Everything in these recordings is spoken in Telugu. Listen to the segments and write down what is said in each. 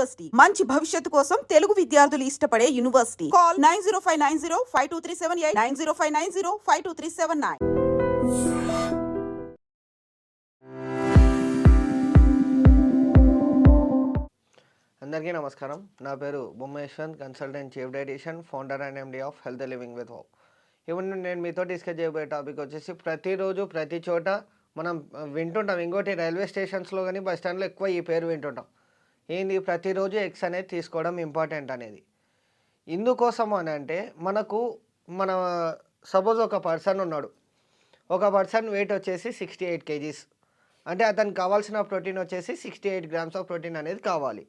యూనివర్సిటీ. మంచి భవిష్యత్తు కోసం తెలుగు విద్యార్థులు ఇష్టపడే university. Call nine zero five nine zero five two three seven eight nine zero five nine zero five two three seven nine. అందరికీ నమస్కారం. నా పేరు Bommeshwar consultant chief dietician founder and MD of health living with hope. ఇవన్నీ నేను మీతో డిస్కస్ చేయబోయే టాపిక్ వచ్చేసి ప్రతిరోజు ప్రతి చోట మనం వింటుంటాం. ఇంకోటి రైల్వే స్టేషన్స్లో కానీ బస్ స్టాండ్లో ఎక్కువ ఈ పేరు వింటుంటాం. ఏంది ప్రతిరోజు ఎగ్స్ అనేది తీసుకోవడం ఇంపార్టెంట్ అనేది? ఇందుకోసం అని అంటే మనకు మన సపోజ్ ఒక పర్సన్ ఉన్నాడు. ఒక పర్సన్ వెయిట్ వచ్చేసి సిక్స్టీ ఎయిట్ కేజీస్. అంటే అతనికి కావాల్సిన ప్రోటీన్ వచ్చేసి sixty eight grams of protein అనేది కావాలి.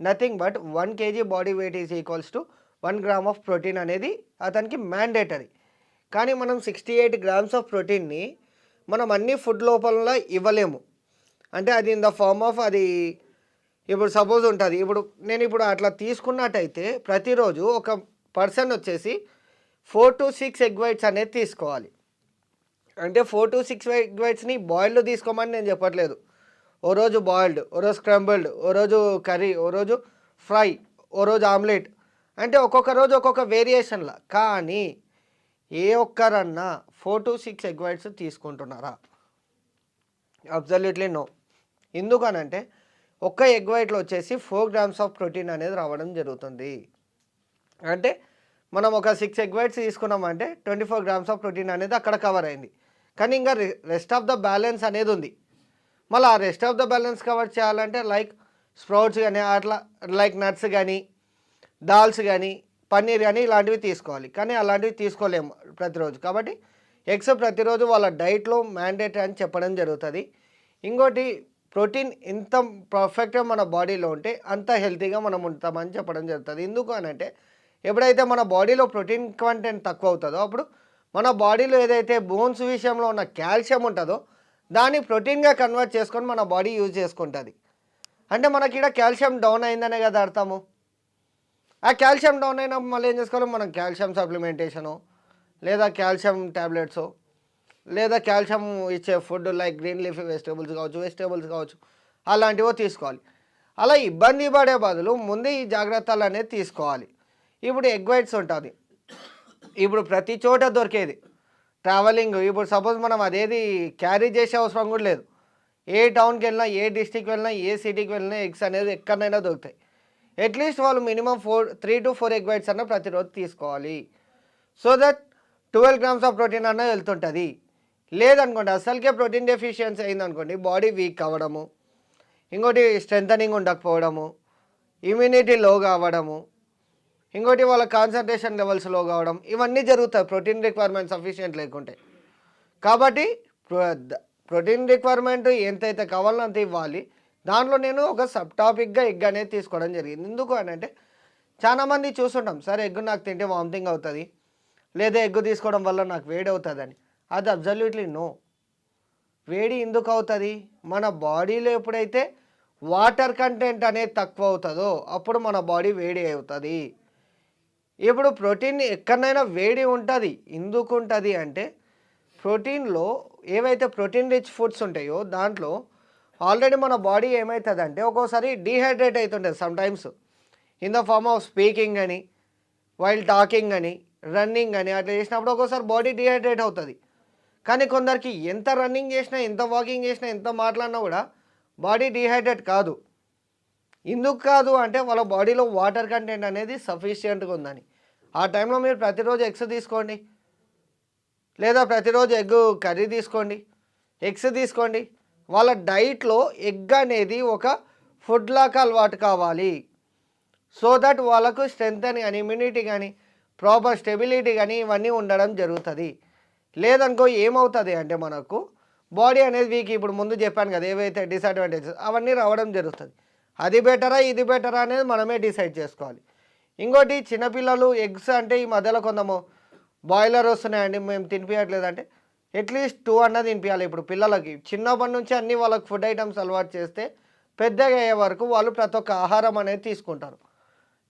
Nothing but one kg body weight is equals to one gram of protein అనేది అతనికి మ్యాండేటరీ. కానీ మనం సిక్స్టీ ఎయిట్ గ్రామ్స్ ఆఫ్ ప్రోటీన్ని మనం అన్ని ఫుడ్ లోపల ఇవ్వలేము. అంటే అది ఇన్ ద ఫార్మ్ ఆఫ్ అది ఇప్పుడు సపోజ్ ఉంటుంది. ఇప్పుడు నేను ఇప్పుడు అట్లా తీసుకున్నట్టయితే ప్రతిరోజు ఒక పర్సన్ వచ్చేసి four to six egg whites అనేది తీసుకోవాలి. అంటే ఫోర్ టు సిక్స్ ఎగ్ వైట్స్ని బాయిల్డ్ తీసుకోమని నేను చెప్పట్లేదు. ఓ రోజు బాయిల్డ్ ఓ రోజు స్క్రంబుల్డ్ ఓ రోజు కర్రీ ఓ రోజు ఫ్రై ఓ రోజు ఆమ్లెట్ అంటే ఒక్కొక్క రోజు ఒక్కొక్క వేరియేషన్లా కానీ ఏ ఒక్కరన్నా four to six egg whites తీసుకుంటున్నారా? అబ్జల్యూట్లీ నో ఎందుకనంటే ఒక్క ఎగ్ వైట్లో వచ్చేసి ఫోర్ గ్రామ్స్ ఆఫ్ ప్రోటీన్ అనేది రావడం జరుగుతుంది. అంటే మనం ఒక సిక్స్ ఎగ్ వైట్స్ తీసుకున్నామంటే twenty four grams of protein అనేది అక్కడ కవర్ అయింది. కానీ ఇంకా రెస్ట్ ఆఫ్ ద బ్యాలెన్స్ అనేది ఉంది. మళ్ళీ ఆ rest of the balance cover చేయాలంటే లైక్ స్ప్రౌట్స్ కానీ అట్లా లైక్ నట్స్ కానీ దాల్స్ కానీ పన్నీర్ కానీ ఇలాంటివి తీసుకోవాలి. కానీ అలాంటివి తీసుకోలేము ప్రతిరోజు. కాబట్టి ఎగ్స్ ప్రతిరోజు వాళ్ళ డైట్లో మ్యాండేట్ అని చెప్పడం జరుగుతుంది. ఇంకోటి ప్రోటీన్ ఎంత పర్ఫెక్ట్గా మన బాడీలో ఉంటే అంత హెల్తీగా మనం ఉంటామని చెప్పడం జరుగుతుంది. ఎందుకు అని అంటే ఎప్పుడైతే మన బాడీలో ప్రోటీన్ కంటెంట్ తక్కువ అవుతుందో అప్పుడు మన బాడీలో ఏదైతే బోన్స్ విషయంలో ఉన్న కాల్షియం ఉంటుందో దాన్ని ప్రోటీన్గా కన్వర్ట్ చేసుకొని మన బాడీ యూజ్ చేసుకుంటుంది. అంటే మనకి ఇక్కడ కాల్షియం డౌన్ అయిందనే కదా అర్థము? ఆ కాల్షియం డౌన్ అయినప్పుడు మళ్ళీ ఏం చేసుకోవాలి? మనం కాల్షియం సప్లిమెంటేషను లేదా కాల్షియం ట్యాబ్లెట్సో లేదా కాల్షియం ఇచ్చే food like green leafy vegetables కావచ్చు వెజిటేబుల్స్ కావచ్చు అలాంటివో తీసుకోవాలి. అలా ఇబ్బంది పడే బదులు ముందే ఈ జాగ్రత్తలు అనేది తీసుకోవాలి. ఇప్పుడు ఎగ్ వైట్స్ ఉంటుంది. ఇప్పుడు ప్రతి చోట దొరికేది. ట్రావెలింగ్ ఇప్పుడు సపోజ్ మనం అదేది క్యారీ చేసే అవసరం కూడా లేదు. ఏ టౌన్కి వెళ్ళినా ఏ డిస్టిక్ వెళ్ళినా ఏ సిటీకి వెళ్ళినా ఎగ్స్ అనేది ఎక్కడైనా దొరుకుతాయి. అట్లీస్ట్ వాళ్ళు minimum four three to four egg whites అన్న ప్రతిరోజు తీసుకోవాలి. So that twelve grams of protein అన్న వెళ్తుంటుంది. లేదనుకోండి అసలుకే ప్రోటీన్ డెఫిషియన్సీ అయిందనుకోండి బాడీ వీక్ అవ్వడము ఇంకోటి స్ట్రెంథనింగ్ ఉండకపోవడము ఇమ్యూనిటీ లో కావడము ఇంకోటి వాళ్ళ కాన్సన్ట్రేషన్ లెవెల్స్లో కావడం ఇవన్నీ జరుగుతాయి. ప్రోటీన్ రిక్వైర్మెంట్ సఫిషియెంట్ లేకుంటే. కాబట్టి ప్రోటీన్ రిక్వైర్మెంట్ ఎంతైతే కావాలో అంత ఇవ్వాలి. దాంట్లో నేను ఒక సబ్ టాపిక్గా ఎగ్ అనేది తీసుకోవడం జరిగింది. ఎందుకు అని అంటే చాలామంది చూస్తుంటాం సరే ఎగ్ నాకు తింటే వామిటింగ్ అవుతుంది లేదా ఎగ్ తీసుకోవడం వల్ల నాకు వేడి అవుతుందని అది అబ్జల్యూట్లీ నో వేడి ఎందుకు అవుతుంది? మన బాడీలో ఎప్పుడైతే వాటర్ కంటెంట్ అనేది తక్కువ అవుతుందో అప్పుడు మన బాడీ వేడి అవుతుంది. ఇప్పుడు ప్రోటీన్ ఎక్కడైనా వేడి ఉంటుంది. ఎందుకు ఉంటుంది అంటే ప్రోటీన్లో ఏవైతే ప్రోటీన్ రిచ్ ఫుడ్స్ ఉంటాయో దాంట్లో ఆల్రెడీ మన బాడీ ఏమవుతుంది అంటే ఒక్కోసారి డీహైడ్రేట్ అవుతుంటుంది sometimes in the form of speaking అని వైల్డ్ టాకింగ్ అని రన్నింగ్ అని అట్లా చేసినప్పుడు ఒక్కోసారి బాడీ డీహైడ్రేట్ అవుతుంది. కానీ కొందరికి ఎంత రన్నింగ్ చేసినా ఎంత వాకింగ్ చేసినా ఎంత మాట్లాడినా కూడా బాడీ డిహైడ్రేట్ కాదు. ఎందుకు కాదు అంటే వాళ్ళ బాడీలో వాటర్ కంటెంట్ అనేది సఫిషియెంట్గా ఉందని. ఆ టైంలో మీరు ప్రతిరోజు ఎగ్స్ తీసుకోండి. లేదా ప్రతిరోజు ఎగ్ కర్రీ తీసుకోండి. ఎగ్స్ తీసుకోండి. వాళ్ళ డైట్లో ఎగ్ అనేది ఒక ఫుడ్ లాగా అలవాటు కావాలి. సో దట్ వాళ్ళకు స్ట్రెంగ్త్ అని కానీ ఇమ్యూనిటీ కానీ ప్రాపర్ స్టెబిలిటీ కానీ ఇవన్నీ ఉండడం జరుగుతుంది. లేదనుకో ఏమవుతుంది అంటే మనకు బాడీ అనేది వీక్ ఇప్పుడు ముందు చెప్పాను కదా ఏవైతే డిసడ్వాంటేజెస్ అవన్నీ రావడం జరుగుతుంది. అది బెటరా ఇది బెటరా అనేది మనమే డిసైడ్ చేసుకోవాలి. ఇంకోటి చిన్నపిల్లలు ఎగ్స్ అంటే ఈ మధ్యలో కొందము బాయిలర్ వస్తున్నాయండి మేము తినిపించట్లేదు అంటే అట్లీస్ట్ టూ అన్నది తినిపించాలి ఇప్పుడు పిల్లలకి చిన్నప్పటి నుంచి అన్ని వాళ్ళకి ఫుడ్ ఐటమ్స్ అలవాటు చేస్తే పెద్దగా అయ్యే వరకు వాళ్ళు ప్రతి ఒక్క ఆహారం అనేది తీసుకుంటారు.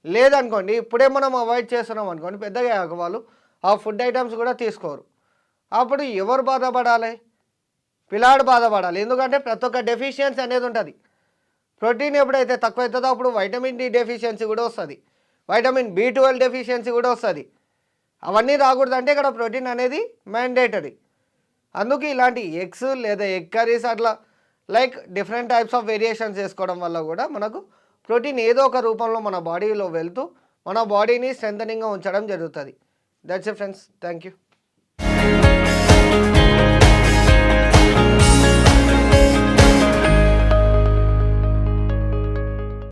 లేదనుకోండి ఇప్పుడే మనం అవాయిడ్ చేస్తున్నాం అనుకోండి పెద్దగా అయ్యాక వాళ్ళు ఆ ఫుడ్ ఐటమ్స్ కూడా తీసుకోరు. అప్పుడు ఎవరు బాధపడాలి? పిల్లాడు బాధపడాలి. ఎందుకంటే ప్రతి ఒక్క డెఫిషియన్సీ అనేది ఉంటుంది. ప్రోటీన్ ఎప్పుడైతే తక్కువ అవుతుందో అప్పుడు వైటమిన్ డి డెఫిషియన్సీ కూడా వస్తుంది. వైటమిన్ బి ట్వెల్వ్ డెఫిషియన్సీ కూడా వస్తుంది. అవన్నీ రాకూడదంటే ఇక్కడ ప్రోటీన్ అనేది మ్యాండేటరీ అందుకు ఇలాంటి ఎగ్స్ లేదా ఎగ్ కర్రీస్ అట్లా like different types of variations చేసుకోవడం వల్ల కూడా మనకు ప్రోటీన్ ఏదో ఒక రూపంలో మన బాడీలో వెళ్తూ మన బాడీని స్ట్రెంథనింగ్గా ఉంచడం జరుగుతుంది. That's a friends thank you